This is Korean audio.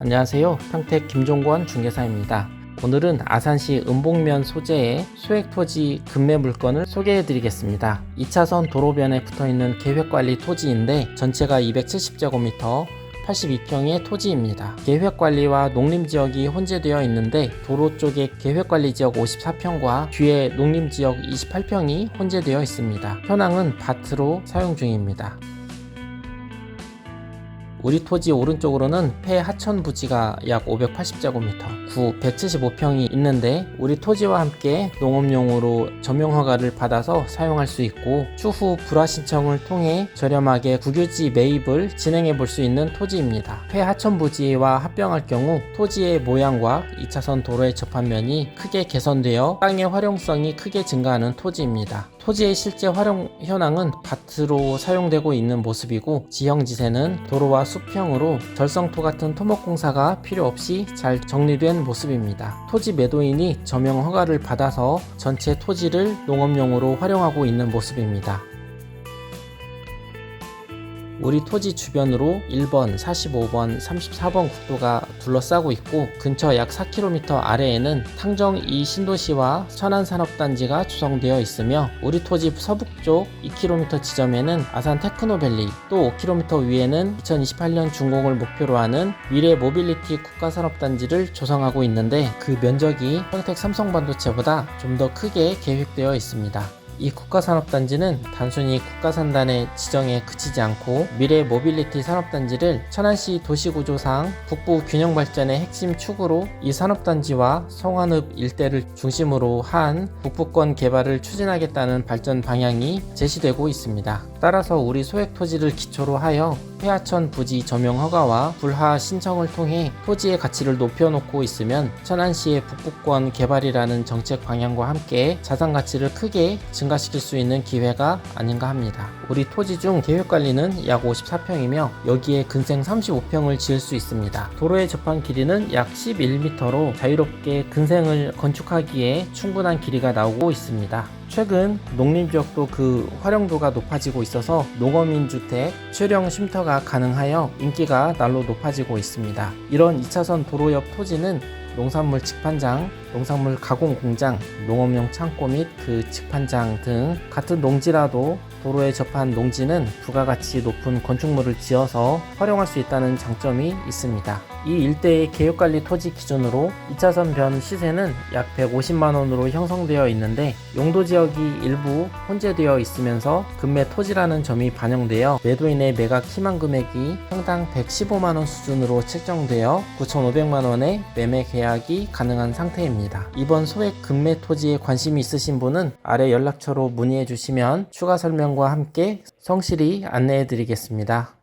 안녕하세요. 평택 김종권 중개사입니다. 오늘은 아산시 은복면 소재의 소액토지 급매 물건을 소개해 드리겠습니다. 2차선 도로변에 붙어 있는 계획관리 토지인데 전체가 270제곱미터 82평의 토지입니다. 계획관리와 농림지역이 혼재되어 있는데 도로 쪽에 계획관리지역 54평과 뒤에 농림지역 28평이 혼재되어 있습니다. 현황은 밭으로 사용 중입니다. 우리 토지 오른쪽으로는 폐 하천 부지가 약 580제곱미터, 구 175평이 있는데 우리 토지와 함께 농업용으로 점용 허가를 받아서 사용할 수 있고 추후 불화 신청을 통해 저렴하게 국유지 매입을 진행해 볼 수 있는 토지입니다. 폐 하천 부지와 합병할 경우 토지의 모양과 2차선 도로의 접합면이 크게 개선되어 땅의 활용성이 크게 증가하는 토지입니다. 토지의 실제 활용 현황은 밭으로 사용되고 있는 모습이고 지형지세는 도로와 수평으로 절성토 같은 토목공사가 필요 없이 잘 정리된 모습입니다. 토지 매도인이 점용 허가를 받아서 전체 토지를 농업용으로 활용하고 있는 모습입니다. 우리 토지 주변으로 1번, 45번, 34번 국도가 둘러싸고 있고 근처 약 4km 아래에는 탕정 2 신도시와 천안산업단지가 조성되어 있으며 우리 토지 서북쪽 2km 지점에는 아산 테크노밸리 또 5km 위에는 2028년 준공을 목표로 하는 미래 모빌리티 국가산업단지를 조성하고 있는데 그 면적이 평택 삼성반도체보다 좀 더 크게 계획되어 있습니다. 이 국가산업단지는 단순히 국가산단의 지정에 그치지 않고 미래 모빌리티 산업단지를 천안시 도시구조상 북부 균형 발전의 핵심 축으로 이 산업단지와 송환읍 일대를 중심으로 한 북부권 개발을 추진하겠다는 발전 방향이 제시되고 있습니다. 따라서 우리 소액 토지를 기초로 하여 폐하천 부지 점용 허가와 불하 신청을 통해 토지의 가치를 높여놓고 있으면 천안시의 북부권 개발이라는 정책 방향과 함께 자산 가치를 크게 증가시킬 수 있는 기회가 아닌가 합니다. 우리 토지 중 계획 관리는 약 54평이며 여기에 근생 35평을 지을 수 있습니다. 도로에 접한 길이는 약 11m로 자유롭게 근생을 건축하기에 충분한 길이가 나오고 있습니다. 최근 농림 지역도 그 활용도가 높아지고 있어서 농어민 주택 출형 쉼터가 가능하여 인기가 날로 높아지고 있습니다. 이런 2차선 도로 옆 토지는 농산물 직판장, 농산물 가공 공장, 농업용 창고 및 그 직판장 등 같은 농지라도 도로에 접한 농지는 부가가치 높은 건축물을 지어서 활용할 수 있다는 장점이 있습니다. 이 일대의 개혁관리 토지 기준으로 2차선 변 시세는 약 150만 원으로 형성되어 있는데 용도 지역이 일부 혼재되어 있으면서 금매 토지라는 점이 반영되어 매도인의 매각 희망 금액이 평당 115만 원 수준으로 책정되어 9,500만 원의 매매 계약이 가능한 상태입니다. 이번 소액 금매 토지에 관심이 있으신 분은 아래 연락처로 문의해 주시면 추가 설명과 함께 성실히 안내해 드리겠습니다.